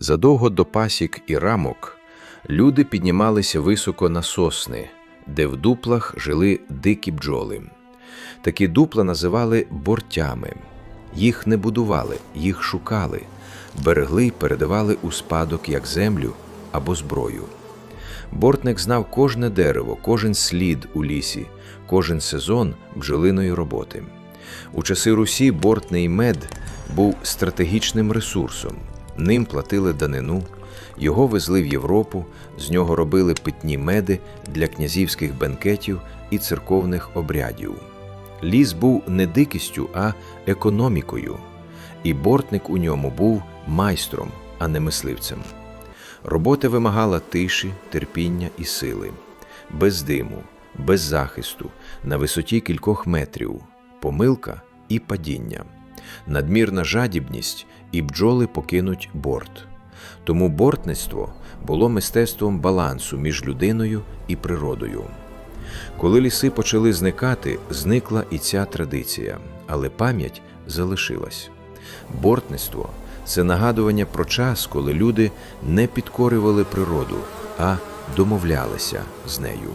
Задовго до пасік і рамок люди піднімалися високо на сосни, де в дуплах жили дикі бджоли. Такі дупла називали бортями. Їх не будували, їх шукали, берегли й передавали у спадок як землю або зброю. Бортник знав кожне дерево, кожен слід у лісі, кожен сезон бджолиної роботи. У часи Русі бортний мед був стратегічним ресурсом. Ним платили данину, його везли в Європу, з нього робили питні меди для князівських бенкетів і церковних обрядів. Ліс був не дикістю, а економікою, і бортник у ньому був майстром, а не мисливцем. Робота вимагала тиші, терпіння і сили, без диму, без захисту, на висоті кількох метрів, помилка і падіння, надмірна жадібність і бджоли покинуть борт. Тому бортництво було мистецтвом балансу між людиною і природою. Коли ліси почали зникати, зникла і ця традиція, але пам'ять залишилась. Бортництво це нагадування про час, коли люди не підкорювали природу, а домовлялися з нею.